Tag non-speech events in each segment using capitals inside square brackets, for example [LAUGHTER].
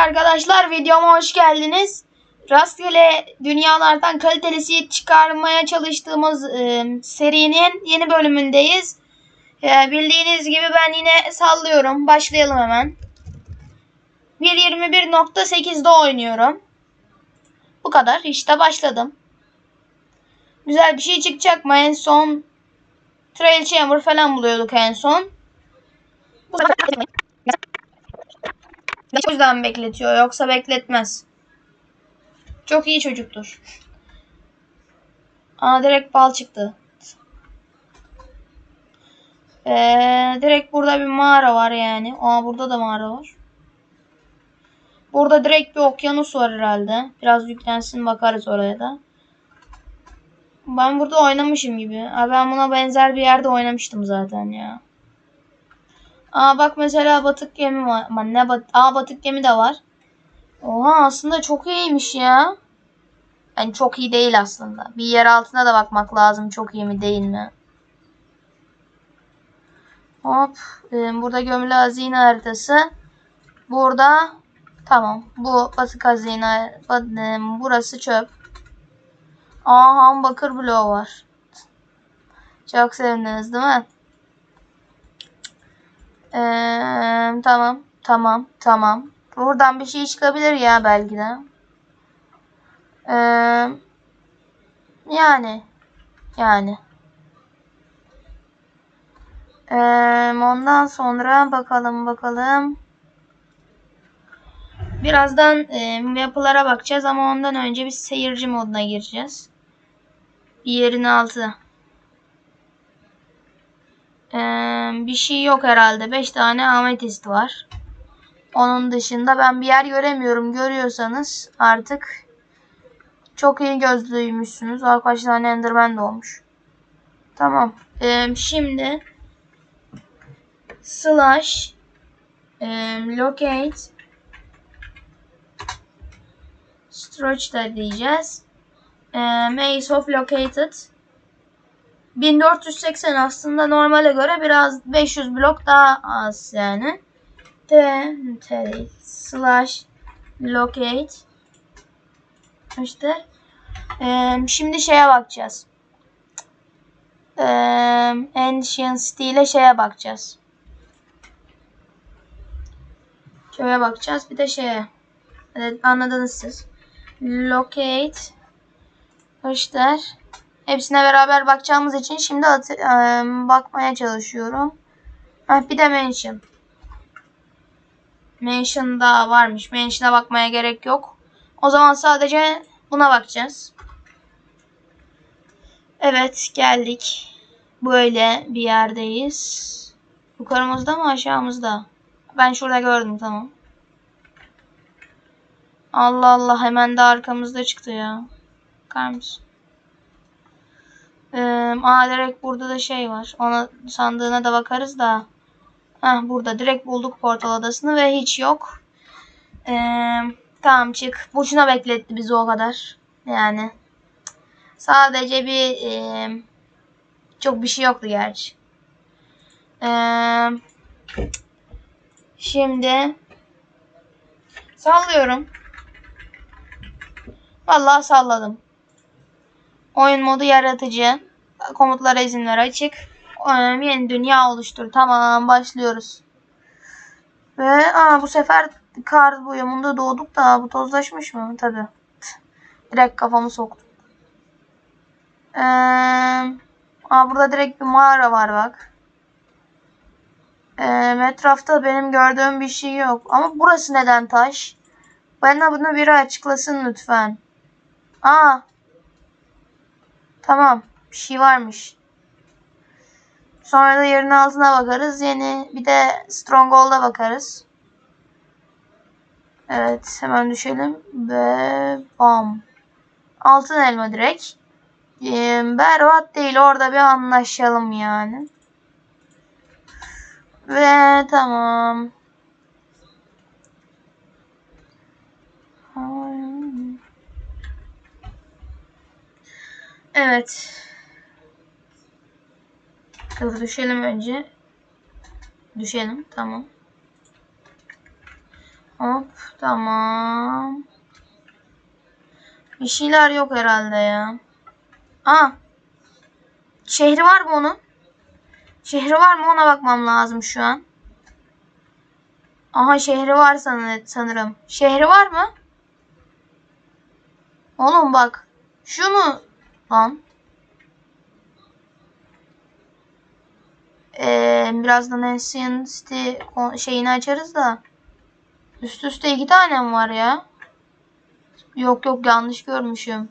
arkadaşlar videoma hoş geldiniz. Rastgele dünyalardan kaliteli seed çıkarmaya çalıştığımız e, serinin yeni bölümündeyiz. E, bildiğiniz gibi ben yine sallıyorum. Başlayalım hemen. 1.21.8'de oynuyorum. Bu kadar. İşte başladım. Güzel bir şey çıkacak mı? En son Trail Chamber falan buluyorduk en son. Bu o yüzden bekletiyor. Yoksa bekletmez. Çok iyi çocuktur. Aa direkt bal çıktı. Ee, direkt burada bir mağara var yani. Aa burada da mağara var. Burada direkt bir okyanus var herhalde. Biraz yüklensin bakarız oraya da. Ben burada oynamışım gibi. Ben buna benzer bir yerde oynamıştım zaten ya. Aa bak mesela batık gemi var. Aman ne bat Aa batık gemi de var. Oha aslında çok iyiymiş ya. Yani çok iyi değil aslında. Bir yer altına da bakmak lazım çok iyi mi değil mi? Hop. Ee, burada gömülü hazine haritası. Burada tamam. Bu batık hazine. E, Burası çöp. Aha bakır bloğu var. Çok sevindiniz değil mi? Ee, tamam. Tamam. Tamam. Buradan bir şey çıkabilir ya belki de. Ee, yani. Yani. Ee, ondan sonra bakalım bakalım. Birazdan e, yapılara bakacağız ama ondan önce bir seyirci moduna gireceğiz. Bir yerin altı. Ee, bir şey yok herhalde. 5 tane ametist var. Onun dışında ben bir yer göremiyorum. Görüyorsanız artık çok iyi gözlüymüşsünüz. Kaç tane enderman de olmuş. Tamam. Ee, şimdi slash e, locate da diyeceğiz. E, maze of located 1480 aslında normale göre biraz 500 blok daha az yani. T, T slash locate işte ee, şimdi şeye bakacağız. Ee, Ancient City ile şeye bakacağız. Şeye bakacağız. Bir de şeye. Evet, anladınız siz. Locate göster. Hepsine beraber bakacağımız için şimdi bakmaya çalışıyorum. Heh, bir de mention. Mention da varmış. Mention'a bakmaya gerek yok. O zaman sadece buna bakacağız. Evet geldik. Böyle bir yerdeyiz. Yukarımızda mı aşağımızda? Ben şurada gördüm tamam. Allah Allah hemen de arkamızda çıktı ya. Bakar mısın? Ee, aa direkt burada da şey var. Ona sandığına da bakarız da. Heh burada direkt bulduk portal adasını ve hiç yok. Ee, tamam çık. Boşuna bekletti bizi o kadar. Yani. Sadece bir e, çok bir şey yoktu gerçi. Ee, şimdi sallıyorum. Vallahi salladım. Oyun modu yaratıcı. Komutlara izin ver açık. Ee, yeni dünya oluştur. Tamam başlıyoruz. Ve aa, bu sefer kar uyumunda doğduk da bu tozlaşmış mı? Tabii. Direkt kafamı soktum. Ee, aa, burada direkt bir mağara var bak. Ee, etrafta benim gördüğüm bir şey yok. Ama burası neden taş? Bana bunu biri açıklasın lütfen. Aa. Tamam. Bir şey varmış. Sonra da yerin altına bakarız. Yeni bir de Stronghold'a bakarız. Evet. Hemen düşelim. Ve bam. Altın elma direkt. Ee, berbat değil. Orada bir anlaşalım yani. Ve tamam. Evet. Dur düşelim önce. Düşelim. Tamam. Hop. Tamam. Bir şeyler yok herhalde ya. Aa. Şehri var mı onun? Şehri var mı ona bakmam lazım şu an. Aha şehri var san- sanırım. Şehri var mı? Oğlum bak. Şunu lan. Ee, birazdan Ancient şeyini açarız da. Üst üste iki tane mi var ya? Yok yok yanlış görmüşüm.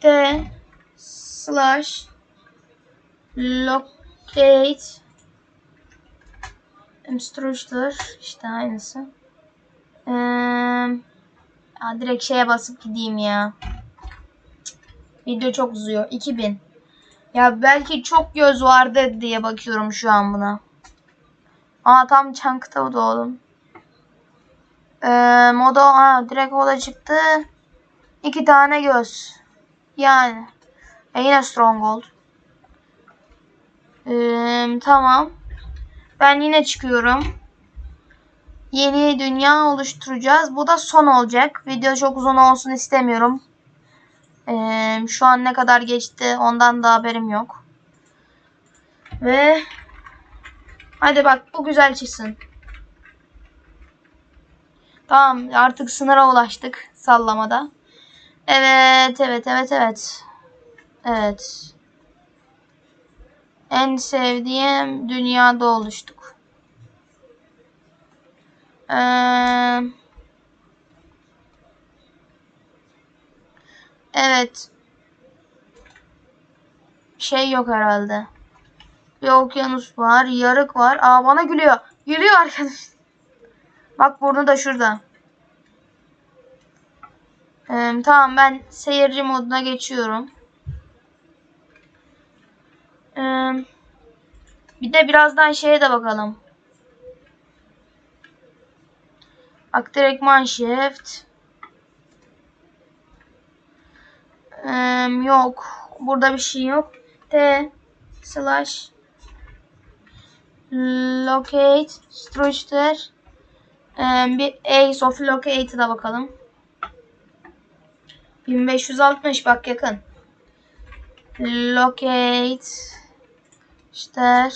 T slash locate instructor işte aynısı. Ee, direkt şeye basıp gideyim ya. Video çok uzuyor. 2000. Ya belki çok göz vardı diye bakıyorum şu an buna. Aa tam çankta bu da oğlum. Ee, modo ha direkt o da çıktı. İki tane göz. Yani. E yine stronghold. Ee, tamam. Ben yine çıkıyorum. Yeni dünya oluşturacağız. Bu da son olacak. Video çok uzun olsun istemiyorum. Ee, şu an ne kadar geçti ondan da haberim yok. Ve hadi bak bu güzel çıksın. Tamam artık sınıra ulaştık sallamada. Evet evet evet evet. Evet. En sevdiğim dünyada oluştuk. Ee, evet. Şey yok herhalde. Bir okyanus var. Yarık var. Aa bana gülüyor. Gülüyor arkadaş. Bak burnu da şurada. Ee, tamam ben seyirci moduna geçiyorum. Ee, bir de birazdan şeye de bakalım. Bak direktman shift. Ee, yok. Burada bir şey yok. T slash locate structure ee, bir Ace of Locate'a bakalım. 1560 bak yakın. Locate işte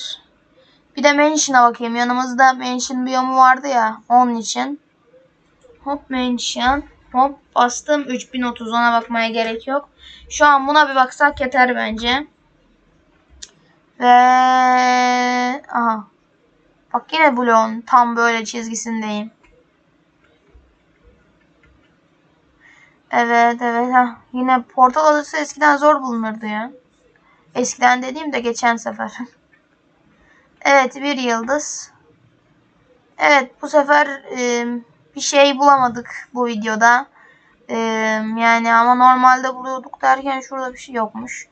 bir de Mansion'a bakayım. Yanımızda Mansion biyomu vardı ya. Onun için. Hop Mansion. Hop bastım. 3030 ona bakmaya gerek yok. Şu an buna bir baksak yeter bence. Ve aha. Bak yine bloğun tam böyle çizgisindeyim. Evet evet ha. Yine portal adası eskiden zor bulunurdu ya. Eskiden dediğim de geçen sefer. [LAUGHS] evet bir yıldız. Evet bu sefer e, bir şey bulamadık bu videoda. E, yani ama normalde buluyorduk derken şurada bir şey yokmuş.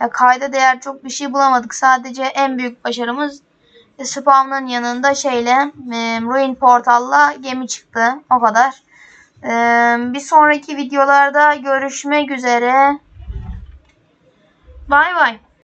Ya kayda değer çok bir şey bulamadık. Sadece en büyük başarımız e, spawn'ın yanında şeyle e, ruin portalla gemi çıktı. O kadar. E, bir sonraki videolarda görüşmek üzere. Bay bay.